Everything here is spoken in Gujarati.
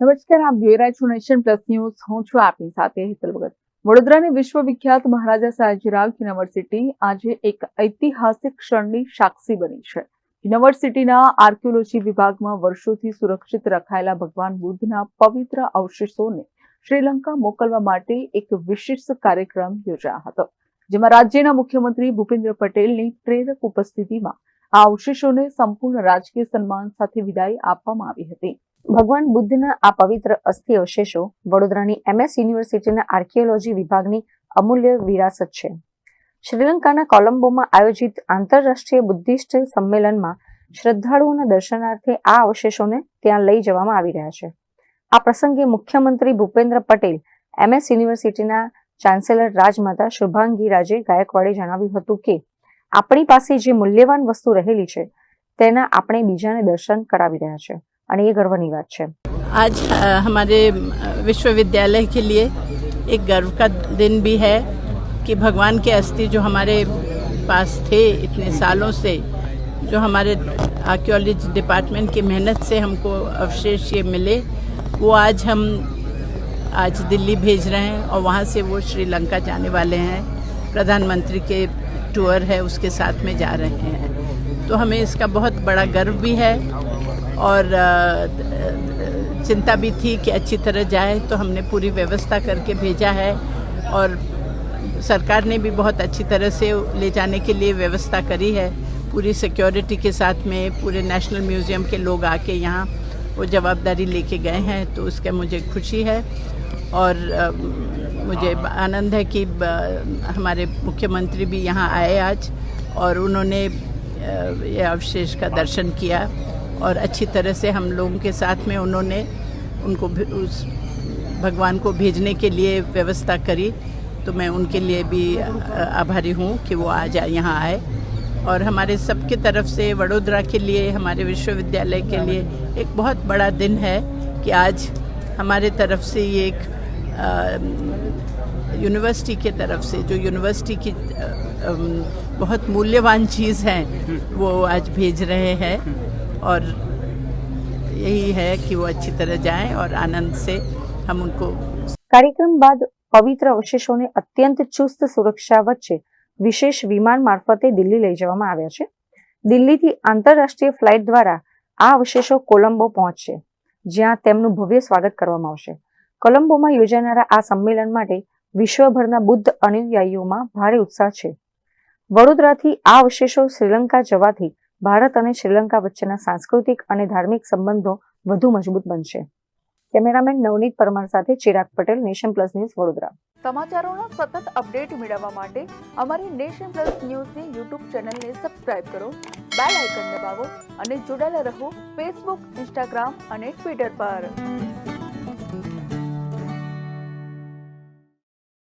નમસ્કાર, આપ જોઈ રહ્યા છો નેશન પ્લસ ન્યૂઝ. હું છું આપની સાથે હેતલ ભગત. વડોદરાની વિશ્વવિખ્યાત મહારાજા સયાજીરાવ યુનિવર્સિટી આજે એક ઐતિહાસિક ક્ષણની સાક્ષી બની છે. યુનિવર્સિટીના આર્કિયોલોજી વિભાગમાં વર્ષોથી સુરક્ષિત રખાયેલા ભગવાન બુદ્ધના પવિત્ર અવશેષોને શ્રીલંકા મોકલવા માટે એક વિશિષ્ટ કાર્યક્રમ યોજાયો હતો, જેમાં રાજ્યના મુખ્યમંત્રી ભૂપેન્દ્ર પટેલની પ્રેરક ઉપસ્થિતિમાં આ અવશેષોને સંપૂર્ણ રાજકીય સન્માન સાથે વિદાય આપવામાં આવી હતી. ભગવાન બુદ્ધના આ પવિત્ર અસ્થિ અવશેષો વડોદરાની એમએસ યુનિવર્સિટીના આર્કિયોલોજી વિભાગની અમૂલ્ય વિરાસત છે. શ્રીલંકાના કોલંબોમાં આયોજિત આંતરરાષ્ટ્રીય બુદ્ધિસ્ટ સંમેલનમાં શ્રદ્ધાળુઓના દર્શનાર્થે આ અવશેષોને ત્યાં લઈ જવામાં આવી રહ્યા છે. આ પ્રસંગે મુખ્યમંત્રી ભૂપેન્દ્ર પટેલ, એમએસ યુનિવર્સિટીના ચાન્સેલર રાજમાતા શુભાંગી રાજે ગાયકવાડે જણાવ્યું હતું કે, આપણી પાસે જે મૂલ્યવાન વસ્તુ રહેલી છે, તેના આપણે બીજાને દર્શન કરાવી રહ્યા છે. અને એ ગર્વની વાત છે आज अ, हमारे अ, विश्वविद्यालय के लिए एक गर्व का दिन भी है कि भगवान के अस्थि जो हमारे पास थे इतने सालों से जो हमारे आर्कियोलॉजी डिपार्टमेंट की मेहनत से हमको अवशेष ये मिले वो आज हम आज दिल्ली भेज रहे हैं और वहाँ से वो श्रीलंका जाने वाले हैं प्रधानमंत्री के टूर है उसके साथ में जा रहे हैं तो हमें इसका बहुत बड़ा गर्व भी है और चिंता भी थी कि अच्छी तरह जाए तो हमने पूरी व्यवस्था करके भेजा है और सरकार ने भी बहुत अच्छी तरह से ले जाने के लिए व्यवस्था करी है। पूरी सिक्योरिटी के साथ में पूरे नेशनल म्यूज़ियम के लोग आके यहाँ वो जवाबदारी लेके गए हैं तो उसका मुझे खुशी है और मुझे आनंद है कि हमारे मुख्यमंत्री भी यहाँ आए आज और उन्होंने ये अवशेष का दर्शन किया। और अच्छी तरह से हम लोगों के साथ में उन्होंने उनको उस भगवान को भेजने के लिए व्यवस्था करी। तो मैं उनके लिए भी आभारी हूँ कि वो आज यहाँ आए। और हमारे सबके तरफ़ से वडोदरा के लिए हमारे विश्वविद्यालय के लिए एक बहुत बड़ा दिन है कि आज हमारे तरफ़ से ये एक यूनिवर्सिटी के तरफ़ से जो यूनिवर्सिटी की अ, अम, बहुत मूल्यवान चीज़ है वो आज भेज रहे हैं। और यही है कि वो अच्छी तरह जाएं और आनंद से हम उनको કાર્યક્રમ બાદ પવિત્ર અવશેષોને અત્યંત ચુસ્ત સુરક્ષા વચ્ચે વિશેષ વિમાન મારફતે દિલ્હી લઈ જવામાં આવ્યા છે દિલ્હીથી આંતરરાષ્ટ્રીય ફ્લાઇટ દ્વારા આ અવશેષો કોલંબો પહોંચશે જ્યાં તેમનું ભવ્ય સ્વાગત કરવામાં આવશે કોલંબોમાં યોજાનારા આ સંમેલન માટે વિશ્વભરના બુદ્ધ અનુયાયીઓમાં ભારે ઉત્સાહ છે વડોદરાથી આ અવશેષો શ્રીલંકા જવાથી ભારત અને શ્રીલંકા વચ્ચેના સાંસ્કૃતિક અને ધાર્મિક સંબંધો વધુ મજબૂત બનશે. કેમેરામેન નવનીત પરમાર સાથે Chirag Patel, nation plus news Vadodara. સમાચારોના સતત અપડેટ મેળવવા માટે અમારી નેશન પ્લસ ન્યૂઝની યુટ્યુબ ચેનલને સબસ્ક્રાઇબ કરો, બેલ આઇકન દબાવો અને જોડાયેલા રહો ફેસબુક, ઇન્સ્ટાગ્રામ અને ટ્વિટર પર.